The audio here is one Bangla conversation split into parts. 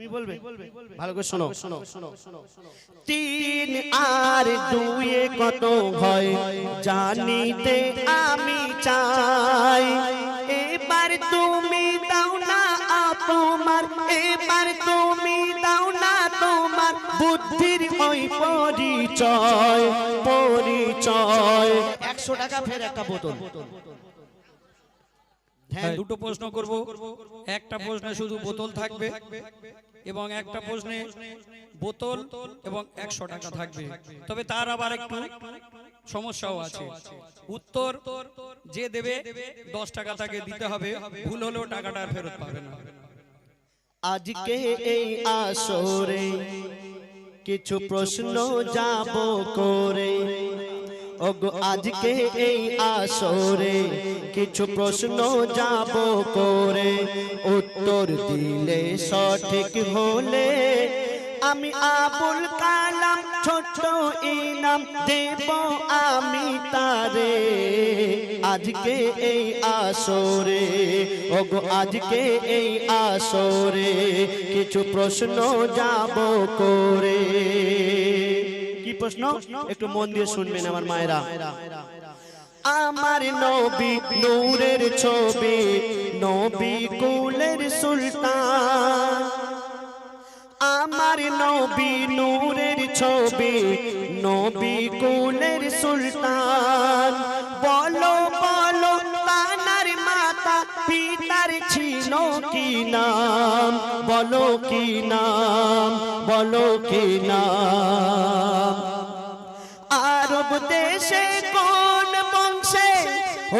তুমি বলবে? ভালো করে শোনো। তিন আর দুয়ে কত হয় জানিতে আমি চাই। এবার তুমি দাও না তোমার এবার তুমি দাও না তোমার বুদ্ধির ওই পরিচয় পরিচয়। একশো টাকা ফের একটা বোতল। হ্যাঁ দুটো প্রশ্ন করব। একটা প্রশ্নে শুধু বোতল থাকবে এবং একটা প্রশ্নে বোতল এবং একশো টাকা থাকবে। তবে তার আবার একটু সমস্যাও আছে। উত্তর যে দেবে দশ টাকা তাকে দিতে হবে। ভুল হলেও টাকাটা আর ফেরত পাবে না। আজকে এই আসরে কিছু প্রশ্ন যাব করে। ওগো, আজকে এই আসরে কিছু প্রশ্ন যাব করে। উত্তর দিলে সঠিক হলে আমি আবুল কালাম ছোট ইনাম দেব আমি তারে। আজকে এই আসরে, ওগো, আজকে এই আসরে কিছু প্রশ্ন যাব করে। প্রশ্ন একটু মন দিয়ে শুনবেন আমার মায়েরা। আমার নবী নূরের ছবি নবী কুলের সুলতান। আমার নবী নূরের ছবি নবী কুলের সুলতান। বলো বলো তানার মাতা পিতার ছিল কি নাম? বলো কি নাম? বলো কি নাম? আরব দেশে কোন বংশে?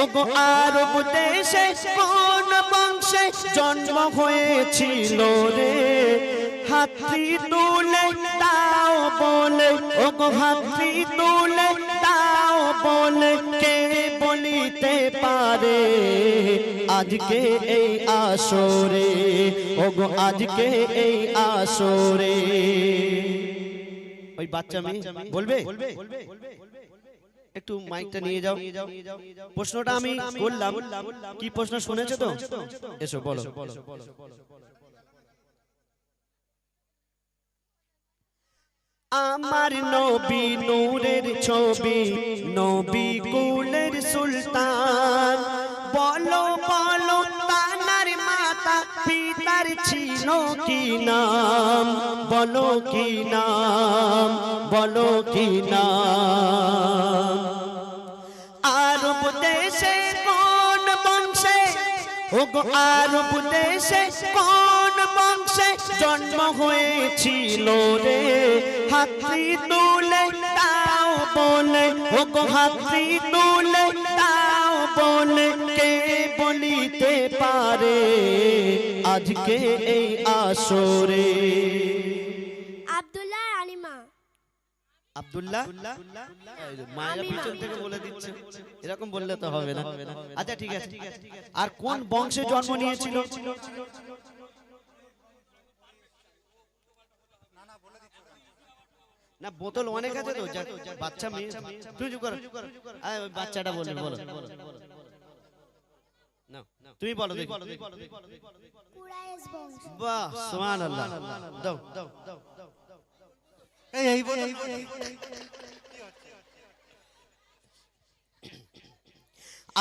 ওগো আরব দেশে কোন বংশে জন্ম হয়েছিল রে? হাতি তুলে তাও বলে, ওগো হাতি তুলে তাও বলে কে বলিতে পারে? আজকে এই আসরে, ওগো আজকে এই আসরে। ওই বাচ্চা মেয়ে, বলবে? একটু মাইকটা নিয়ে যাও। প্রশ্নটা আমি বললাম কি প্রশ্ন শুনেছো তো? এসো বলো। আমার নবী নূরের ছবি নবী কুলের সুলতান। বলো বলো ছিল কি নাম, বলো কি নাম, বলো কি নাম? আরব দেশে কোন বংশে, ওগো দেশে কোন বংশে জন্ম হয়েছিল রে? হাতি তুলে তাও বলে, ওগো হাতি তুলে তাও বলে কে বলিতে পারে আজকে এই আসরে। আব্দুল্লাহ আলিমা। আব্দুল্লাহ? এই যে মায়েরা আমিনা। পিছন থেকে বলে দিচ্ছে। এরকম বললে তো হবে না। আচ্ছা ঠিক আছে। আর কোন বংশে জন্ম নিয়েছিল? না বোতল অনেক আছে তো বাচ্চা মেয়ে তুই চুপ কর। আয়, ওই বাচ্চাটা বলবে বলো। না তুমি বলো দেখি। কুরাইশ বংশ বাহ সুবহানাল্লাহ। দাও দাও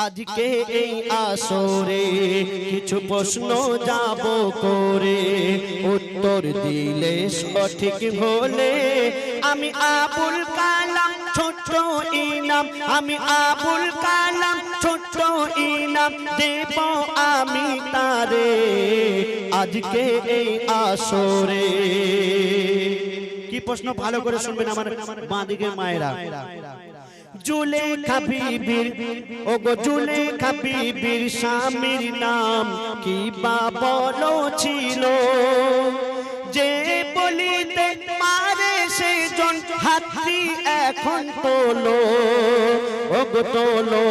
আজকে এই আসরে কিছু প্রশ্ন যাব করে। উত্তর দিলে সঠিক হলে আমি আবুল কালাম ছোট্ট ইনাম, আমি আবুল কালাম ছোট্ট ইনাম, দেব আমি তারে। আজকে এই আসরে। কি প্রশ্ন ভালো করে শুনবেন আমার বাঁদিকে মায়েরা? জুলে খাবিবির ও গো জুলে খাবিবির স্বামীর নাম কি বা বলো ছিল? যে সে হাতি এখন তোলো, ওগ তোলো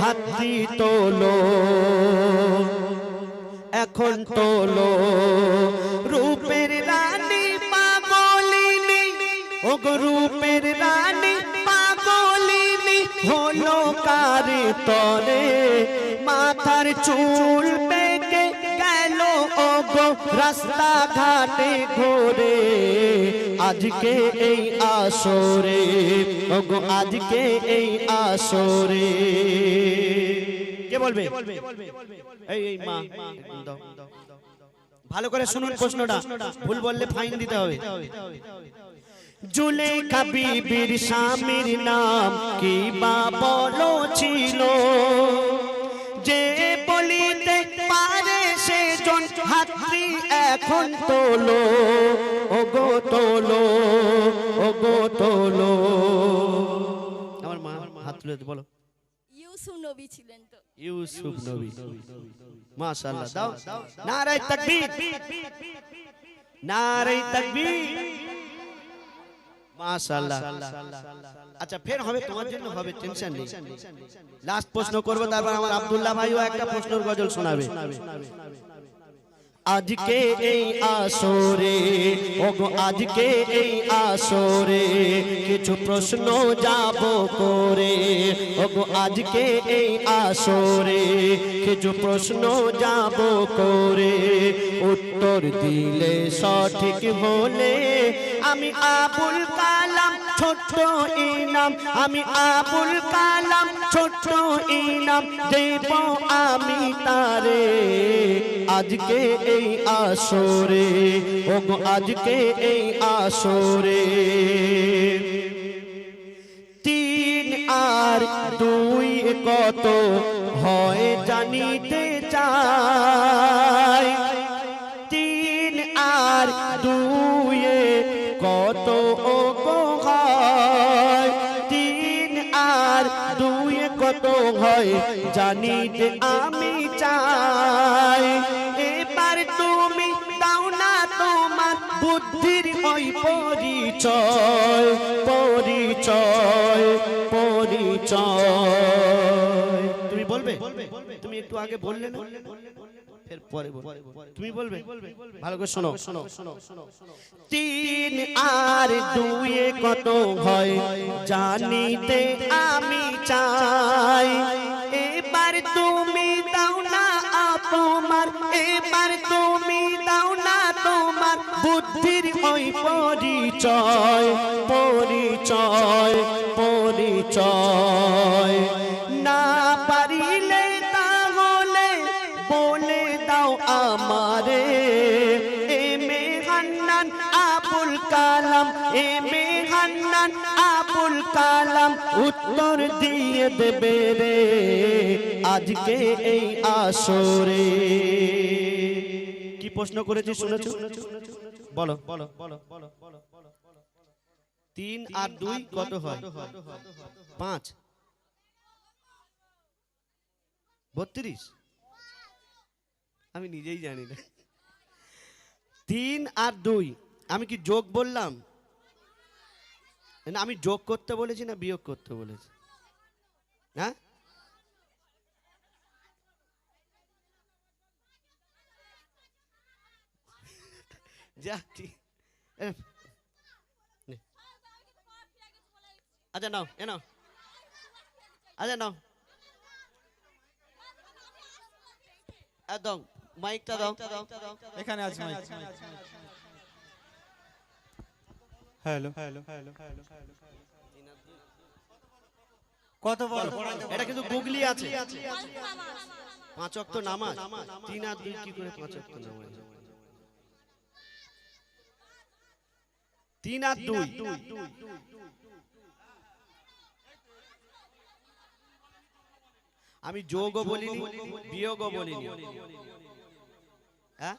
হাতি তোলো। এখন তোলো, রূপের রানী পাগলিনী ও গো রূপের রানী পাগলিনী, হলো কারে তরে? মাথার চুল পেকে গেল ও গো গো রাস্তা ঘাটে ঘোরে। আজকে এই আসরে ও গো আজকে এই আসরে। কে বলবে? এই এই মা। ভালো করে শুনুন প্রশ্নটা। ভুল বললে ফাইন দিতে হবে। জুলেখা বিবির স্বামীর নাম কি বা বলো ছিল? যে বলিতে পারে জন হাতটি এখন তোলো ও গো তোলো ও গো তোলো। আমার মা হাত তুলে বলো। ইউসুফ নবী ছিলেন তো। ইউসুফ নবী। মাশাআল্লাহ দাও। নারায়ে তাকবীর। নারায়ে তাকবীর। মাশাআল্লাহ। আচ্ছা ফের হবে তোমার জন্য হবে টেনশন নেই। লাস্ট প্রশ্ন করব তারপর আমার আব্দুল্লাহ ভাইও একটা প্রশ্নের গজল শোনাবে। আজকে এই আসরে, ওগো আজকে এই আসরে, কিছু প্রশ্ন যাব করে। ওগো আজকে এই আসরে, কিছু প্রশ্ন যাব করে। উত্তর দিলে সঠিক হলে আমি আবুল কালাম ছোট্ট ইনাম, আমি আবুল কালাম, ছোট্ট ইনাম, দেব আমি তারে। আজকে এই আসরে ও আজকে এই আসরে। তিন আর দুই কত হয় জানিতে চাই? হয়, জানিতে আমি চাই। এবার তুমি দাও না তোমার বুদ্ধির ওই পরিচয় পরিচয় পরিচয়। তুমি বলবে? তুমি একটু আগে বললে বললে তুমি বলবে? ভালো করে শোনো। তিন আর দুয়ে কত হয় জানিতে আমি চাই। এবার তুমি দাও না তোমার, এবার তুমি দাও না তোমার বুদ্ধির ওই পরিচয় পরিচয় পরিচয়। কালাম, এ মেহান্নান আবুল কালাম, উত্তর দিয়ে দেবে রে আজকে এই আসরে। কি প্রশ্ন করেছি শুনেছো? বলো বলো বলো বলো বলো। তিন আর দুই কত হয়? পাঁচ। বত্রিশ। আমি নিজেই জানি না। তিন আর দুই। আমি কি যোগ বললাম? না আমি যোগ করতে বলেছি না বিয়োগ করতে বলেছি। হ্যাঁ? যা ঠিক। এ, আচ্ছা নাও এ নাও। আচ্ছা নাও। একদম মাইকটা দাও। এখানে আছে mike. Hello hello hello hello কত বড়? এটা কিন্তু গুগলি আছে। পাঁচ অক্ট নামাজ। তিন আর দুই কি করে পাঁচ নামাজ? তিন আর দুই। আমি যোগও বলিনি, বিয়োগও বলিনি। হ্যাঁ?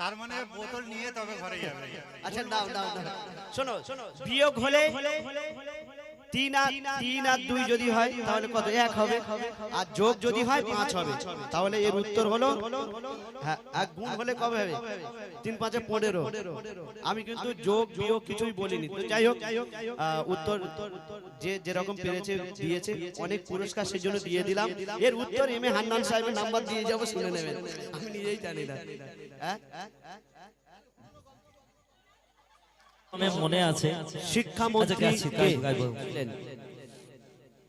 তার মানে বোতল নিয়ে তবে ঘরে যাবে। আচ্ছা নাও নাও নাও শোনো বিয়োগ হলে তিন আর তিন আর দুই যদি হয় তাহলে কত? এক হবে। আর যোগ যদি হয় পাঁচ হবে। তাহলে এর উত্তর হলো হ্যাঁ আর গুণ হলে কবে হবে? তিন পাঁচে পনেরো। আমি কিন্তু যোগ বিয়োগ কিছুই বলিনি। তো যাই হোক উত্তর যে যেরকম পেরেছে দিয়েছে অনেক পুরস্কার সেই জন্য দিয়ে দিলাম। এর উত্তর এম এ হান্নান সাহেবের নাম্বার দিয়ে যাব শুনে নেবেন। আমি নিজেই জানি না। হ্যাঁ মনে আছে শিক্ষামন্ত্রী আচ্ছা,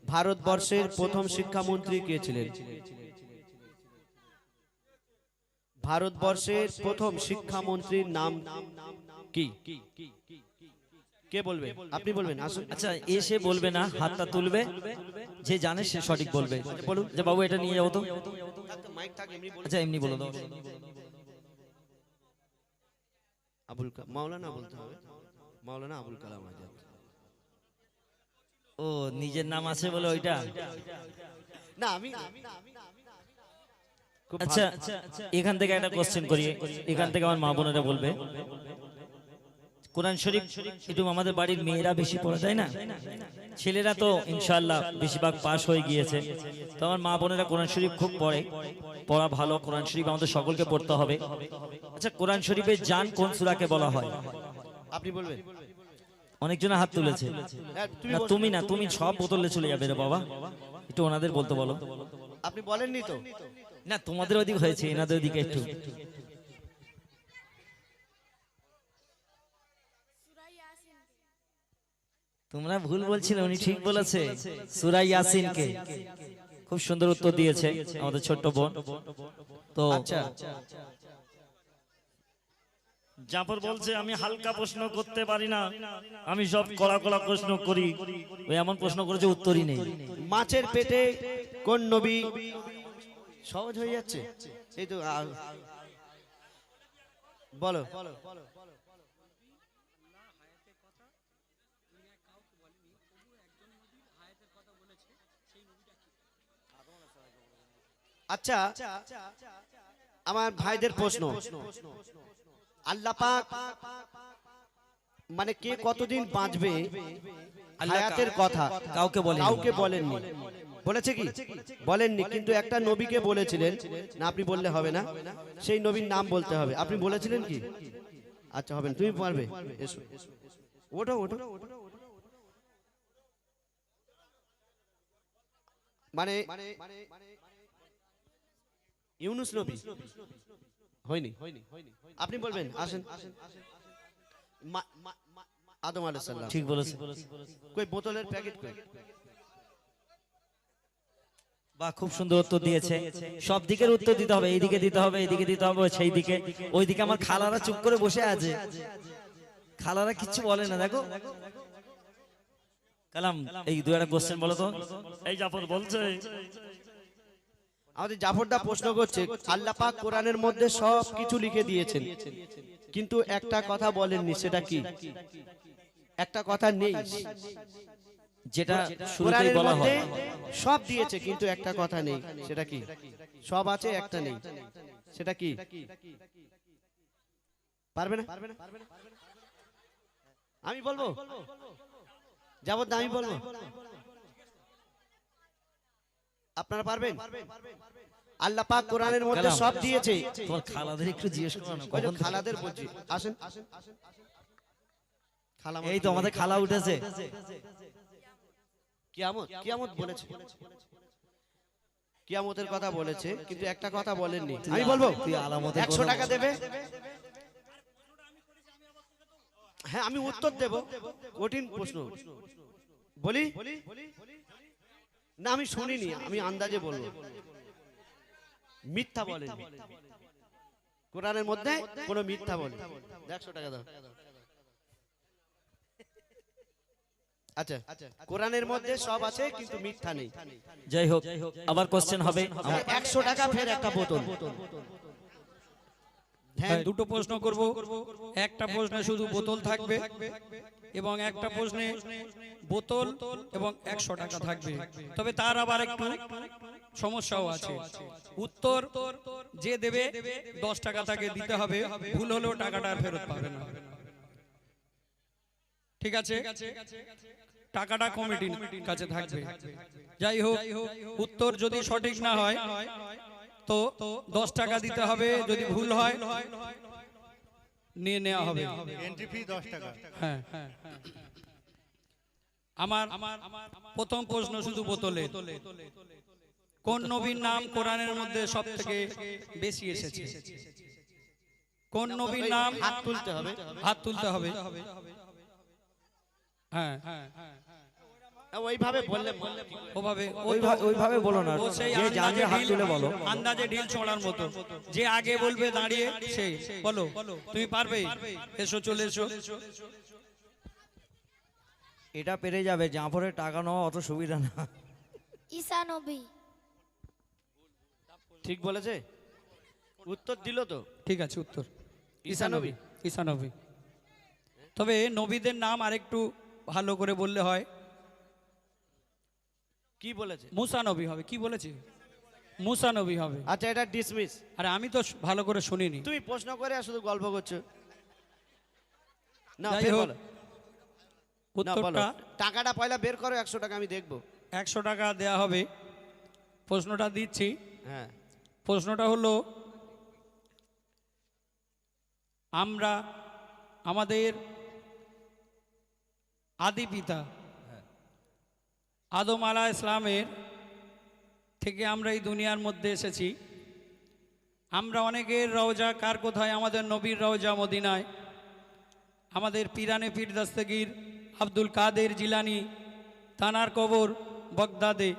ভারতবর্ষের প্রথম শিক্ষামন্ত্রী কে ছিলেন? ভারতবর্ষের প্রথম শিক্ষামন্ত্রীর নাম কি? কে বলবে? আপনি বলবেন আসুন। আচ্ছা এসে বলবে না হাতটা তুলবে যে জানে সে সঠিক বলবে। বলুন। যে বাবু এটা নিয়ে যাব তো আচ্ছা এমনি বলো দাও আবুল মাওলানা বলতে হবে। মাওলানা আবুল কালাম আজাদ। ও নিজের নাম আছে বলে ওইটা? না আমি খুব আচ্ছা এখান থেকে একটা কোশ্চেন করি। এখান থেকে আমার মা বোনেরা বলবে। কোরআন শরীফ একটু আমাদের বাড়ির মেয়েরা বেশি পড়ে যায় না? ছেলেরা তো ইনশাল্লাহ বেশিরভাগ পাশ হয়ে গিয়েছে। তো আমার মা বোনেরা কোরআন শরীফ খুব পড়ে। পড়া ভালো কোরআন শরীফ আমাদের সকলকে পড়তে হবে। আচ্ছা কোরআন শরীফের জান কোন সূরাকে বলা হয়? আপনি বলবেন। অনেকজনের হাত তুলেছে। হ্যাঁ, তুমি না তুমি না তুমি সব বোতলে চলে যাবে রে বাবা। একটু ওনাদের বলতে বলো। আপনি বলেননি তো। না তোমাদের ওদিক হয়েছে এনাদের ওদিকে একটু। তোমরা ভুল বলছিলে উনি ঠিক বলেছে। সুরাই ইয়াসিনকে। খুব সুন্দর উত্তর দিয়েছে আমাদের ছোট্ট বোন। তো আচ্ছা। জাফর বলছে আমি হালকা প্রশ্ন করতে পারি না। আমি সব কড়া কড়া প্রশ্ন করি। ওই এমন প্রশ্ন করেছে উত্তরই নেই। মাছের পেটে কোন নবী সহজ হয়ে যাচ্ছে? এই তো আ, বলো। আচ্ছা আমার ভাইদের প্রশ্ন। আল্লাহ পাক মানে কে কতদিন বাঁচবে? হায়াতের কথা। কাউকে বলে কাউকে বলেননি। বলেছে কি? বলেননি কিন্তু একটা নবীকে বলেছিলেন। না আপনি বললে হবে না। সেই নবীর নাম বলতে হবে। আপনি বলেছিলেন কি? আচ্ছা হবেন তুমি পারবে। এসো। ওঠো ওঠো। মানে ইউনুস নবী। হয়নি? আপনি বলবেন আসেন। আদম আলাইহিস ঠিক বলেছে কই বোতলের প্যাকেট কই? বা খুব সুন্দর উত্তর দিয়েছে। সব দিকের উত্তর দিতে হবে এইদিকে দিতে হবে এইদিকে দিতে হবে সেই দিকে ওইদিকে আমার খালারা চুপ করে বসে আছে। খালারা কিচ্ছু বলে না দেখো। কালাম এই দু একটা কোশ্চেন বলো তো। এই জাফর বলছে আমাদের জাফরদা প্রশ্ন করছে আল্লাহ পাক কোরআনের মধ্যে সব কিছু লিখে দিয়েছেন। কিন্তু একটা কথা বলেননি সেটা কি? একটা কথা নেই যেটা শুরুতেই বলা হয়। সব দিয়েছে কিন্তু একটা কথা নেই সেটা কি? সব আছে একটা নেই। সেটা কি? পারবে না? আমি বলব? যাবত আমি বলব? আপনারা পারবেন? আল্লাহ পাক কোরআনের মধ্যে সব দিয়েছে। তোমার খালাদের একটু জিজ্ঞেস করো না কখন খালাদের বলছি। আসেন। খালা এই তো আমাদের খালা উঠেছে। কিয়ামত কিয়ামত বলেছে। কিয়ামতের কথা বলেছে কিন্তু একটা কথা বলেননি। আমি বলব একশো টাকা দেবে? হ্যাঁ আমি উত্তর দেব। কঠিন প্রশ্ন। বলি? না আমি শুনিনি আমি আন্দাজে বলব। মিথ্যা বলেন কোরআনের মধ্যে কোনো মিথ্যা বলে একশো টাকা দাও। আচ্ছা কোরআনের মধ্যে সব আছে কিন্তু মিথ্যা নেই। যাই হোক আবার কোশ্চেন হবে আমার- একশো টাকা ফের একটা বোতল। হ্যাঁ দুটো প্রশ্ন করব। একটা প্রশ্নে শুধু বোতল থাকবে এবং একটা প্রশ্নে বোতল এবং একশো টাকা থাকবে। তবে তার আবার একটু সমস্যাও আছে। উত্তর যে দেবে দশ টাকা তাকে দিতে হবে। ভুল হলেও টাকাটা আর ফেরত পাবে না। ঠিক আছে? টাকাটা কমিটির কাছে থাকবে। যাই হোক উত্তর যদি সঠিক না হয় তো দশ টাকা দিতে হবে যদি ভুল হয় নিয়ে নেওয়া হবে। এন্ট্রি ফি দশ টাকা। হ্যাঁ আমার প্রথম প্রশ্ন শুধু বোতলে। কোন নবীর নাম কোরআনের মধ্যে সব থেকে বেশি এসেছে? কোন নবীর নাম হাত তুলতে হবে। হাত তুলতে হবে। হ্যাঁ। না, ওইভাবে বললে বললে ওভাবে ওইভাবে ওইভাবে বলো না। যে জানবে হাত তুলে বলো। আন্দাজে ঢিল ছোঁড়ার মতো। যে আগে বলবে দাঁড়িয়ে সেই বলো তুমি পারবে? এসো চলে এসো। এটা পেরে যাবে জাফরের টাকা নেওয়া অত সুবিধা না। ঈসা নবী। ঠিক বলেছে? উত্তর দিল তো? ঠিক আছে উত্তর। ঈসা নবী। ঈসা নবী। তবে নবীদের নাম আরেকটু ভালো করে বললে হয়। কি বলেছে? মুসা নবী হবে কি বলেছে? মুসা নবী হবে। আচ্ছা এটা ডিসমিস আরে আমি তো ভালো করে শুনিনি। তুমি প্রশ্ন করে আর শুধু গল্প করছ। না যাই হোক, উত্তরটা? টাকাটা পয়লা বের করো একশো টাকা আমি দেখব। একশো টাকা দেয়া হবে। প্রশ্নটা দিচ্ছি। হ্যাঁ। প্রশ্নটা হলো আমরা আমাদের আদি পিতা আদম আলা ইসলামের থেকে আমরা এই দুনিয়ার মধ্যে এসেছি। আমরা অনেকের রওজা কার কোথায়? আমাদের নবীর রওজা মদিনায়। আমাদের পিরানে পীর দস্তগীর আব্দুল কাদের জিলানি, তানার কবর বগদাদে।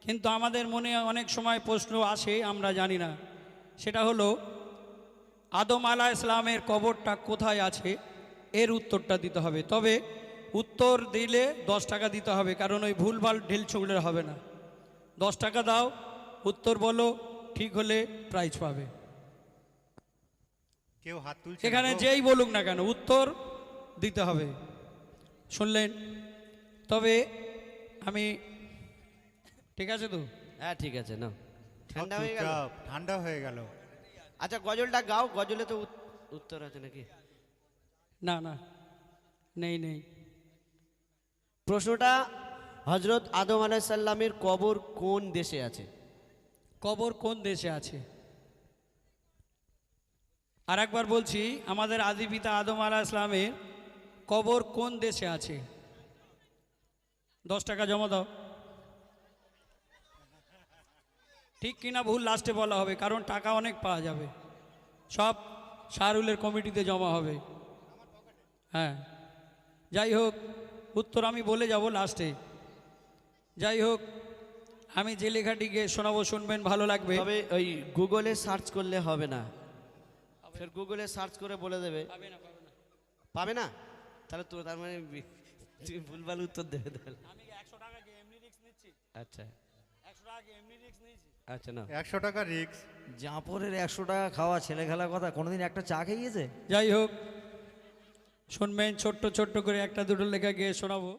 কিন্তু আমাদের মনে অনেক সময় প্রশ্ন আসে, আমরা জানি না। সেটা হলো, আদম আলা ইসলামের কবরটা কোথায় আছে? এর উত্তরটা দিতে হবে। তবে উত্তর দিলে দশ টাকা দিতে হবে কারণ ওই ভুলভাল ঢিল ছুঁড়লে হবে না। দশ টাকা দাও উত্তর বলো ঠিক হলে প্রাইজ পাবে। কেউ হাত তুলছে এখানে যেই বলুক না কেন উত্তর দিতে হবে। শুনলেন? তবে আমি ঠিক আছে তো? হ্যাঁ ঠিক আছে না ঠান্ডা হয়ে গেল। ঠান্ডা হয়ে গেল। আচ্ছা গজলটা গাও গজলে তো উত্তর আছে নাকি? না না নেই নেই। প্রশ্নটা হজরত আদম আলাইসাল্লামের কবর কোন দেশে আছে? কবর কোন দেশে আছে? আর একবার বলছি, আমাদের আদি পিতা আদম আলাহ ইসলামের কবর কোন দেশে আছে? দশ টাকা জমা দাও। ঠিক কিনা ভুল লাস্টে বলা হবে, কারণ টাকা অনেক পাওয়া যাবে। সব শাহরুলের কমিটিতে জমা হবে। হ্যাঁ। যাই হোক উত্তর আমি বলে যাব লাস্টে যাই হোক আমি যে লেখাটিকে শোনাবো শুনবেন ভালো লাগবে। তবে ওই গুগলে সার্চ করলে হবে না। ফের গুগলে সার্চ করে বলে দেবে। পাবে না তাহলে তো তার মানে তুমি ভুলভাল উত্তর দেবে তাহলে। আচ্ছা। একশো টাকা এমনি রিক্স নিচ্ছি। আচ্ছা না একশো টাকা রিক্স জাফরের একশো টাকা খাওয়া ছেলে খেলার কথা কোনোদিন একটা চা খেয়েছে যাই হোক শুনবেন ছোট্ট ছোট্ট করে একটা দুটো লেখা গিয়ে শোনাবো।